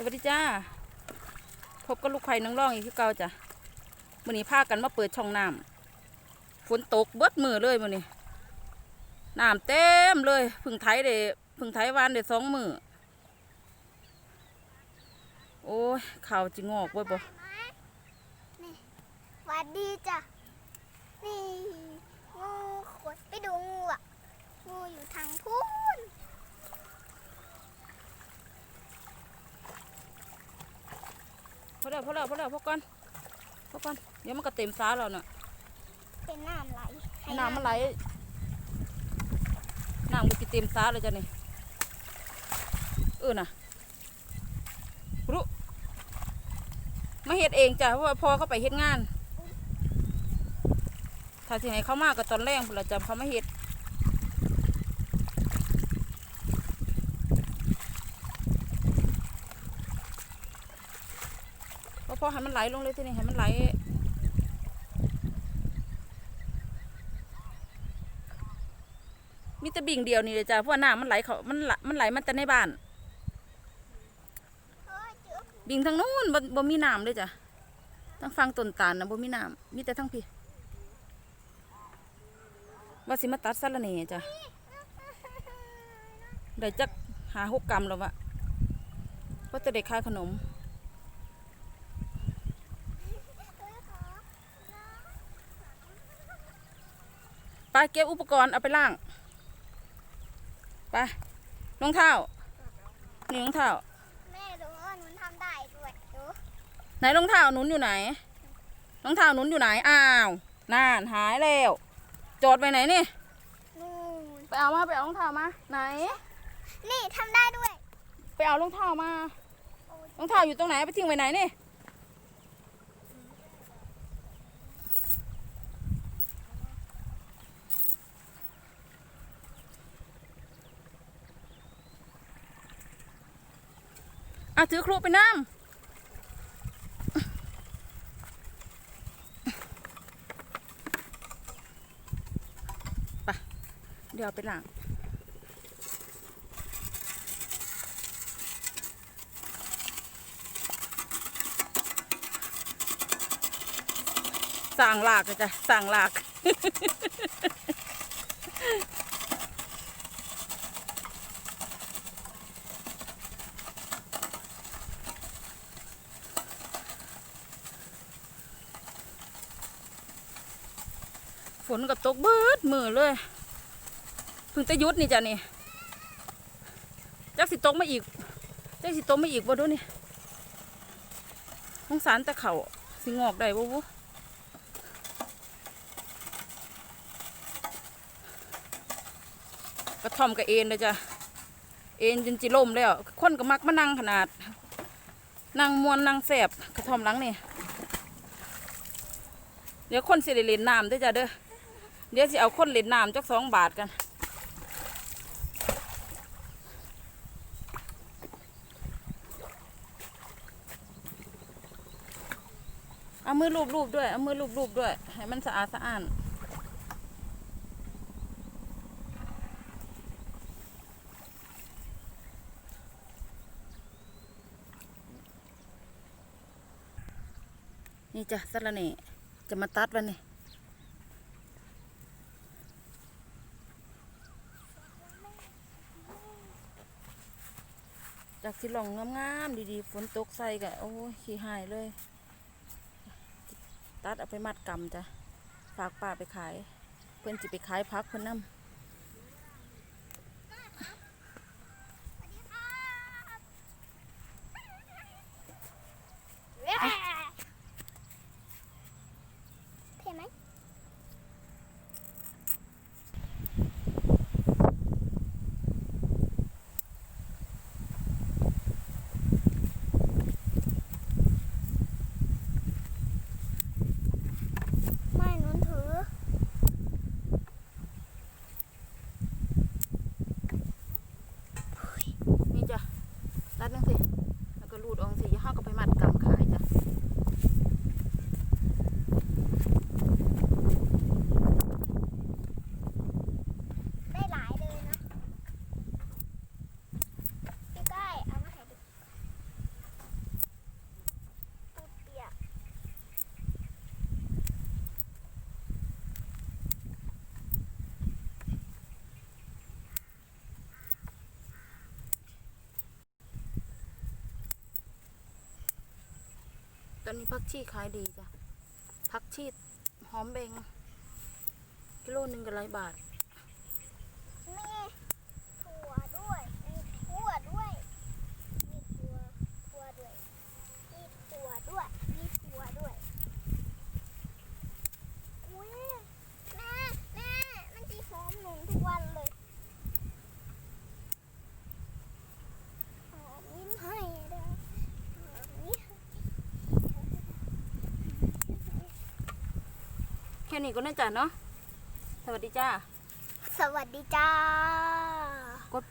สวัสดีจ้า พบกับลูกไข่น้องร่องอีกคือเก่าจ้ะมื้อนี้พากันมาเปิดช่องน้ำฝนตกเบิดมือเลยมื้อนี้น้ำเต็มเลยพึ่งไถเด้เพึ่งไถวานเด้สองมือโอ้ยข่าวจิงอกไว้บ่นี่หวัดดีจ้ะ นี่งูขดไปดูงูอะ งูอยู่ทางพูน พอแล้วพอแล้วพอแล้วพอก่อนพอก่อนเดี๋ยวมันก็เต็มฟ้าแล้วน่ะเป็นน้ำไหลให้น้ำมันไหลน้ำก็จะเต็มฟ้าเลยจ้ะนี่เออน่ะรู้มาเฮ็ดเองจ้ะเพราะว่าพอเขาไปเฮ็ดงาน ถ้าสิให้เขามาก็ตอนแรกพุ่นละจ้ะเขามาเฮ็ด พอให้มันไหลลงเลยทีนี้ให้มันไหลมีแต่บิ่งเดียวนี่เลยจ้ะเพราะว่าน้ำมันไหลเขามันไหลมันไหลมันแต่ในบ้าน บิ่งทางนู้นบ่บ่มีน้ำเลยจ้ะทั้งฟังต้นตาลนะบ่มีน้ำมีแต่ทั้งพี่ว่าสิมาตัดสะระเน่จ้ะได้จักหาหกกรัมแล้ววะว่าจะได้ค่าขนม ไปเก็บอุปกรณ์เอาไปล่างไปรองเท้านี่รองเท้าแม่ดูว่าหนูทำได้ด้วยดูไหนรองเท้าหนุนอยู่ไหนรองเท้าหนุนอยู่ไหนอ้าวน่านหายแล้วจอดไปไหนนี่นู่นไปเอามาไปเอารองเท้ามาไหน นี่ทำได้ด้วย ไปเอารองเท้ามารองเท้าอยู่ตรงไหนไปทิ้งไว้ไหนนี่ อะถือครูไปน้ำไปเดี๋ยวไปหล้างสั่งหลากจ้ะสั่งหลาก ฝนก็ตกเบิดมือเลยเพิ่งจะยุดนี่จ้ะนี่จักสิตกมาอีกจักสิตกมาอีกบ่ดูนี่สงสารต่เขาสิงอกได้บ่บุกระท่อมกับเอ็นเลยจ้ะเอ็นจนจิล่มแล้วคนก็มักมานั่งขนาด นั่งมวนนั่งแสบกระท่อมหลังนี่เดี๋ยวคนสิได้เลนน้ำด้วยจ้ะเด้อ เดี๋ยวสิเอาคนเล่นน้ำจักสองบาทกัน เอามือลูบๆด้วย เอามือลูบๆด้วย ให้มันสะอาดสะอ้านนี่จ้ะสะระเน่จะมาตัดวันนี้ จากสิหลองงามๆดีๆฝนตกใส่กะโอ้ขี้หายเลย ตัดเอาไปมัดกำจ้ะฝากป้าไปขาย เพื่อนจิไปขายพักเพื่อนน้ำวัสดีครับแหว่เท่ไหม ไม่หนุนถือ ต อนนี้ผักชีขายดีจ้ะผักชีหอมเบงกิโลหนึ่งก็ร้อยบาท มีถั่วด้วยมีถั่วด้วยมีถั่วถั่วด้วยมีถั่วด้วยมีถั่วด้วยอุ้ยแม่แม่มันจีหอมหนุนทุกวันเลยหอมยิ้มให้เด้อหอมยิ้ม แค่นี้ก็น่าจะเนาะ สวัสดีจ้า สวัสดีจ้ากดปุ่ม